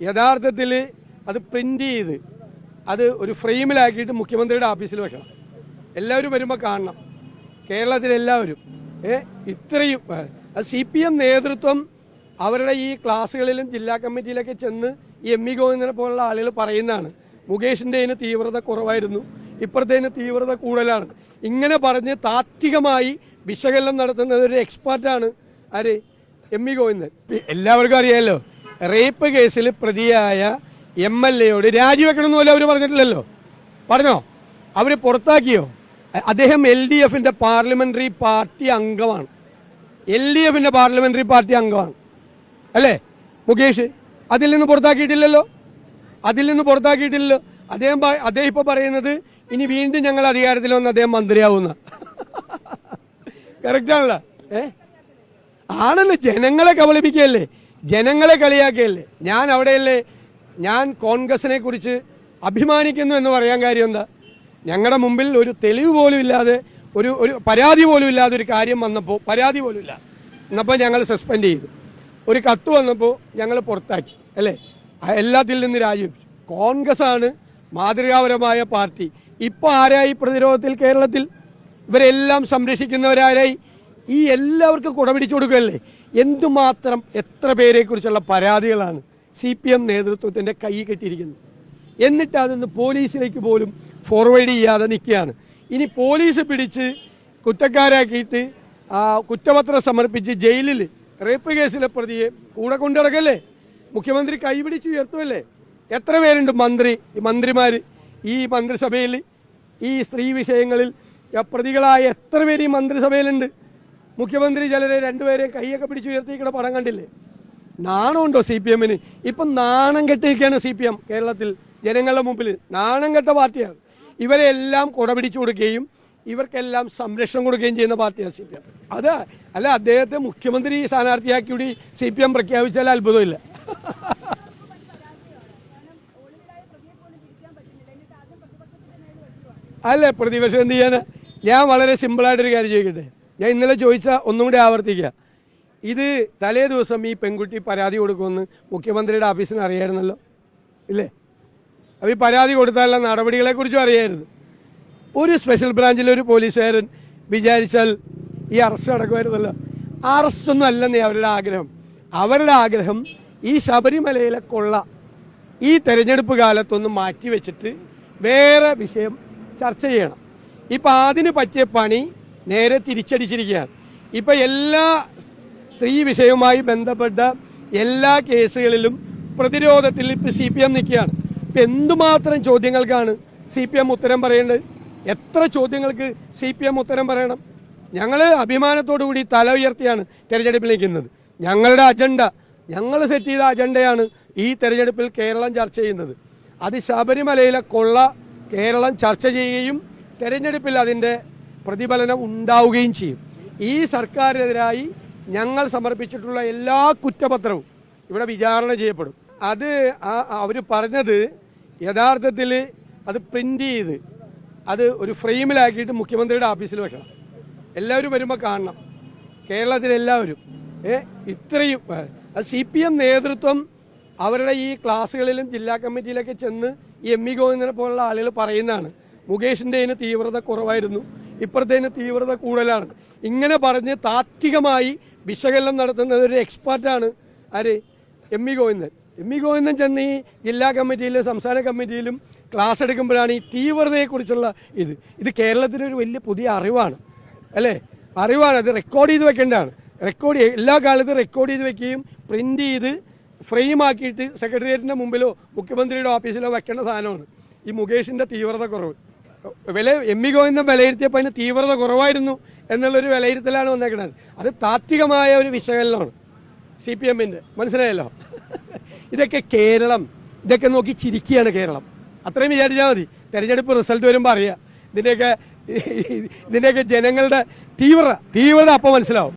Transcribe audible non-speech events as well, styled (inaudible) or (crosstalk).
യഥാർത്ഥത്തിൽ അത് പ്രിന്റ് ചെയ്ത് അത് ഒരു ഫ്രെയിമിലാക്കിയിട്ട് മുഖ്യമന്ത്രിയുടെ ഓഫീസിൽ വെക്കണം. എല്ലാവരും വരുമ്പോൾ കാണണം. കേരളത്തിലെല്ലാവരും. ഏ ഇത്രയും അത് സി പി എം നേതൃത്വം അവരുടെ ഈ ക്ലാസ്സുകളിലും ജില്ലാ കമ്മിറ്റിയിലൊക്കെ ചെന്ന് ഈ എം ഇ ഗോവിന്ദനെ പോലുള്ള ആളുകൾ പറയുന്നതാണ്. മുകേഷിന്റെ അതിന് തീവ്രത കുറവായിരുന്നു. ഇപ്പോഴത്തേന് തീവ്രത കൂടുതലാണ്. ഇങ്ങനെ പറഞ്ഞ് താത്വികമായി വിശകലനം നടത്തുന്നത് ഒരു എക്സ്പേർട്ടാണ് ആര്? M E Govindan. എല്ലാവർക്കും അറിയാമല്ലോ റേപ്പ് കേസിൽ പ്രതിയായ എം എൽ എയോട് രാജിവെക്കണമെന്ന് അവർ പറഞ്ഞിട്ടില്ലല്ലോ. പറഞ്ഞോ? അവർ പുറത്താക്കിയോ? അദ്ദേഹം എൽ ഡി എഫിന്റെ പാർലമെന്ററി പാർട്ടി അംഗമാണ്. എൽ ഡി എഫിന്റെ പാർലമെന്ററി പാർട്ടി അംഗമാണ്. അല്ലേ? മുകേഷ് അതിൽ നിന്ന് പുറത്താക്കിയിട്ടില്ലല്ലോ? അതിൽ നിന്ന് പുറത്താക്കിയിട്ടില്ലല്ലോ? അദ്ദേഹം അദ്ദേഹം ഇപ്പോൾ പറയുന്നത് ഇനി വീണ്ടും ഞങ്ങൾ അധികാരത്തിൽ വന്ന് അദ്ദേഹം മന്ത്രിയാവുന്ന. (laughs) കറക്റ്റ് ആണല്ലോ? ഏ? ആണല്ലോ. ജനങ്ങളെ കബളിപ്പിക്കുകയല്ലേ? ജനങ്ങളെ കളിയാക്കിയല്ലേ? ഞാൻ അവിടെയല്ലേ? ഞാൻ കോൺഗ്രസിനെ കുറിച്ച് അഭിമാനിക്കുന്നു എന്ന് പറയാൻ കാര്യം എന്താ? ഞങ്ങളുടെ മുമ്പിൽ ഒരു തെളിവ് പോലും ഇല്ലാതെ ഒരു ഒരു പരാതി പോലും ഇല്ലാതെ ഒരു കാര്യം വന്നപ്പോൾ പരാതി പോലും ഇല്ല. എന്നപ്പോൾ ഞങ്ങൾ സസ്പെൻഡ് ചെയ്തു. ഒരു കത്ത് വന്നപ്പോൾ ഞങ്ങൾ പുറത്താക്കി അല്ലേ? എല്ലാത്തിൽ നിന്ന് രാജിവെച്ചു. കോൺഗ്രസ് ആണ് മാതൃകാപരമായ പാർട്ടി. ഇപ്പോൾ ആരായി പ്രതിരോധത്തിൽ കേരളത്തിൽ? ഇവരെല്ലാം സംരക്ഷിക്കുന്നവരാരായി? ഈ എല്ലാവർക്കും കുടപിടിച്ചു കൊടുക്കുകയല്ലേ? എന്തുമാത്രം എത്ര പേരെക്കുറിച്ചുള്ള പരാതികളാണ് സി പി എം നേതൃത്വത്തിന്റെ കൈ കെട്ടിയിരിക്കുന്നത്. എന്നിട്ട് അതൊന്ന് പോലീസിലേക്ക് പോലും ഫോർവേഡ് ചെയ്യാതെ നിൽക്കുകയാണ്. ഇനി പോലീസ് പിടിച്ച് കുറ്റക്കാരാക്കിയിട്ട് കുറ്റപത്രം സമർപ്പിച്ച് ജയിലിൽ റേപ്പ് കേസിലെ പ്രതിയെ കൂടെ കൊണ്ടിടക്കല്ലേ മുഖ്യമന്ത്രി കൈപിടിച്ച് ഉയർത്തുമല്ലേ എത്ര പേരുണ്ട് മന്ത്രി മന്ത്രിമാർ ഈ മന്ത്രിസഭയിൽ ഈ സ്ത്രീ വിഷയങ്ങളിൽ പ്രതികളായ എത്ര പേര് ഈ മന്ത്രിസഭയിലുണ്ട്? മുഖ്യമന്ത്രി ചിലരെ രണ്ടുപേരെയും കൈയൊക്കെ പിടിച്ചു ഉയർത്തിക്കുന്ന പടം കണ്ടില്ലേ? നാണമുണ്ടോ സി പി എമ്മിന്? ഇപ്പം നാണം കെട്ടിയിരിക്കുകയാണ് സി പി എം കേരളത്തിൽ. ജനങ്ങളുടെ മുമ്പിൽ നാണം കെട്ട പാർട്ടിയാണ്. ഇവരെല്ലാം കുടപിടിച്ചു കൊടുക്കുകയും ഇവർക്കെല്ലാം സംരക്ഷണം കൊടുക്കുകയും ചെയ്യുന്ന പാർട്ടിയാണ് സി പി എം. അത് അല്ല അദ്ദേഹത്തെ മുഖ്യമന്ത്രി സ്ഥാനാർത്ഥിയാക്കി കൂടി സി പി എം പ്രഖ്യാപിച്ചാൽ അത്ഭുതമില്ല. അല്ലേ പ്രതിപക്ഷം എന്ത് ചെയ്യാന് ഞാൻ വളരെ സിമ്പിളായിട്ടൊരു കാര്യം ചോദിക്കട്ടെ? ഞാൻ ഇന്നലെ ചോദിച്ച ഒന്നും കൂടി ആവർത്തിക്കുക ഇത് തലേ ദിവസം ഈ പെൺകുട്ടി പരാതി കൊടുക്കുമെന്ന് മുഖ്യമന്ത്രിയുടെ ഓഫീസിന് അറിയായിരുന്നല്ലോ? ഇല്ലേ? അപ്പോൾ ഈ പരാതി കൊടുത്താലുള്ള നടപടികളെക്കുറിച്ചും അറിയായിരുന്നു. ഒരു സ്പെഷ്യൽ ബ്രാഞ്ചിലെ ഒരു പോലീസുകാരൻ വിചാരിച്ചാൽ ഈ അറസ്റ്റ് നടക്കുമായിരുന്നല്ലോ. അറസ്റ്റ് ഒന്നും അല്ലെന്നേ അവരുടെ ആഗ്രഹം. അവരുടെ ആഗ്രഹം ഈ ശബരിമലയിലെ കൊള്ള ഈ തെരഞ്ഞെടുപ്പ് കാലത്തൊന്ന് മാറ്റിവെച്ചിട്ട് വേറെ വിഷയം ചർച്ച ചെയ്യണം. ഇപ്പം അതിന് പറ്റിയ പണി നേരെ തിരിച്ചടിച്ചിരിക്കുകയാണ്. ഇപ്പം എല്ലാ സ്ത്രീ വിഷയവുമായി ബന്ധപ്പെട്ട എല്ലാ കേസുകളിലും പ്രതിരോധത്തിൽ ഇപ്പം സി പി എം നിൽക്കുകയാണ്. ഇപ്പം എന്തുമാത്രം ചോദ്യങ്ങൾക്കാണ് സി പി എം ഉത്തരം പറയേണ്ടത്? എത്ര ചോദ്യങ്ങൾക്ക് സി പി എം ഉത്തരം പറയണം? ഞങ്ങൾ അഭിമാനത്തോടു കൂടി തല ഉയർത്തിയാണ് തിരഞ്ഞെടുപ്പിൽ നിൽക്കുന്നത്. ഞങ്ങളുടെ അജണ്ട ഞങ്ങൾ സെറ്റ് ചെയ്ത അജണ്ടയാണ് ഈ തെരഞ്ഞെടുപ്പിൽ കേരളം ചർച്ച ചെയ്യുന്നത്. അത് ശബരിമലയിലെ കൊള്ള കേരളം ചർച്ച ചെയ്യുകയും തെരഞ്ഞെടുപ്പിൽ അതിന്റെ പ്രതിഫലനം ഉണ്ടാവുകയും ചെയ്യും. ഈ സർക്കാരിനെതിരായി ഞങ്ങൾ സമർപ്പിച്ചിട്ടുള്ള എല്ലാ കുറ്റപത്രവും ഇവിടെ വിചാരണ ചെയ്യപ്പെടും. അത് അവർ പറഞ്ഞത് യഥാർത്ഥത്തിൽ അത് പ്രിന്റ് ചെയ്ത് അത് ഒരു ഫ്രെയിമിലാക്കിയിട്ട് മുഖ്യമന്ത്രിയുടെ ഓഫീസിൽ വെക്കണം. എല്ലാവരും വരുമ്പോൾ കാണണം. കേരളത്തിലെല്ലാവരും. ഏ ഇത്രയും അത് സി പി എം നേതൃത്വം അവരുടെ ഈ ക്ലാസ്സുകളിലും ജില്ലാ കമ്മിറ്റിയിലൊക്കെ ചെന്ന് ഈ എം ഇ ഗോവിന്ദനെ പോലുള്ള ആളുകൾ പറയുന്നതാണ്. മുകേഷിന്റെ തീവ്രത കുറവായിരുന്നു. ഇപ്പുറത്തേന് തീവ്രത കൂടുതലാണ്. ഇങ്ങനെ പറഞ്ഞ് താത്വികമായി വിശകലനം നടത്തുന്നത് ഒരു എക്സ്പേർട്ടാണ് ആര്? M E Govindan. M E Govindan ചെന്ന് ഈ ജില്ലാ കമ്മിറ്റിയിലും സംസ്ഥാന കമ്മിറ്റിയിലും ക്ലാസ് എടുക്കുമ്പോഴാണ് ഈ തീവ്രതയെക്കുറിച്ചുള്ള ഇത്. ഇത് കേരളത്തിനൊരു വലിയ പുതിയ അറിവാണ്. അല്ലേ? അറിവാണ്. അത് റെക്കോർഡ് ചെയ്ത് വെക്കേണ്ടതാണ്. റെക്കോർഡ് എല്ലാ കാലത്തും റെക്കോർഡ് ചെയ്ത് വെക്കുകയും പ്രിന്റ് ചെയ്ത് ഫ്രെയിം ആക്കിയിട്ട് സെക്രട്ടേറിയറ്റിന്റെ മുമ്പിലോ മുഖ്യമന്ത്രിയുടെ ഓഫീസിലോ വെക്കേണ്ട സാധനമാണ്. ഈ മുകേഷിന്റെ തീവ്രത കുറവ്. വില എം ഇ ഗോവിന്ദൻ വിലയിരുത്തിയപ്പോൾ അതിന് തീവ്രത കുറവായിരുന്നു എന്നുള്ളൊരു വിലയിരുത്തലാണ് വന്നേക്കുന്നത് അത് താത്വികമായ ഒരു വിശകലനമാണ്. സി പി എമ്മിന്റെ മനസ്സിലായല്ലോ? ഇതൊക്കെ കേരളം. ഇതൊക്കെ നോക്കി ചിരിക്കുകയാണ് കേരളം. അത്രയും വിചാരിച്ചാൽ മതി. തെരഞ്ഞെടുപ്പ് റിസൾട്ട് വരുമ്പോൾ അറിയാം. ഇതിന്റെയൊക്കെ ഇതിന്റെയൊക്കെ ജനങ്ങളുടെ തീവ്ര തീവ്രത അപ്പോൾ മനസ്സിലാവും.